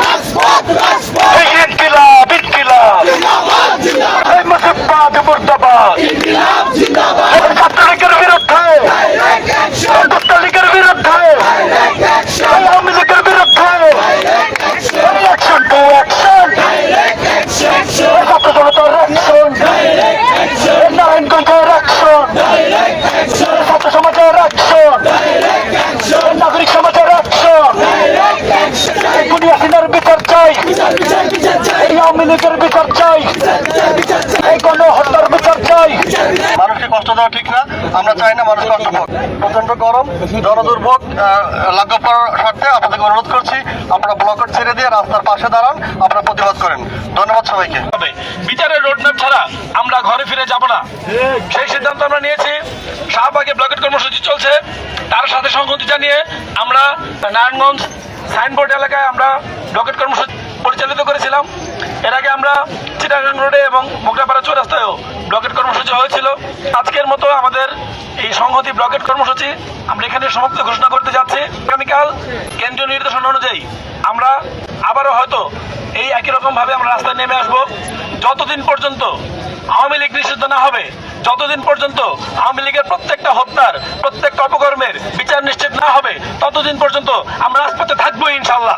রাজপথ ইনকিলাব ইনকিলাব। মুর্দাবাদ। মানুষকে কষ্ট দেওয়া ঠিক না আমরা চাই না মানুষ প্রচণ্ড গরম লাঘব করার স্বার্থে আপনাদেরকে অনুরোধ করছি আপনারা ব্লকেট ছেড়ে দিয়ে রাস্তার পাশে দাঁড়ান আপনারা প্রতিবাদ করেন। ধন্যবাদ সবাইকে। বিচারের রোডম্যাপ ছাড়া আমরা ঘরে ফিরে যাব না। সেই সিদ্ধান্ত আমরা নিয়েছি। শাহবাগে ব্লকেট কর্মসূচি চলছে। তার সাথে সংহতি জানিয়ে আমরা নারায়ণগঞ্জ সাইনবোর্ড এলাকায় আমরা ব্লকেট কর্মসূচি করেছিলাম এর আগে আমরা চিটাগাং রোডে এবং মোগরাপাড়া চৌরাস্তায়ও ব্লকেট কর্মসূচি হয়েছিল। আজকের মতো আমাদের এই সংহতি ব্লকেট কর্মসূচি আমরা এখানে সমাপ্ত ঘোষণা করতে যাচ্ছি। আগামীকাল কেন্দ্রীয় নির্দেশনা অনুযায়ী আমরা আবারও হয়তো এই একই রকম ভাবে আমরা রাস্তায় নেমে আসব। যতদিন পর্যন্ত আওয়ামী লীগ নিষিদ্ধ না হবে, যতদিন পর্যন্ত আওয়ামী লীগের প্রত্যেকটা হত্যার, প্রত্যেকটা অপকর্মের বিচার নিশ্চিত না হবে, ততদিন পর্যন্ত আমরা রাজপথে থাকব ইনশাল্লাহ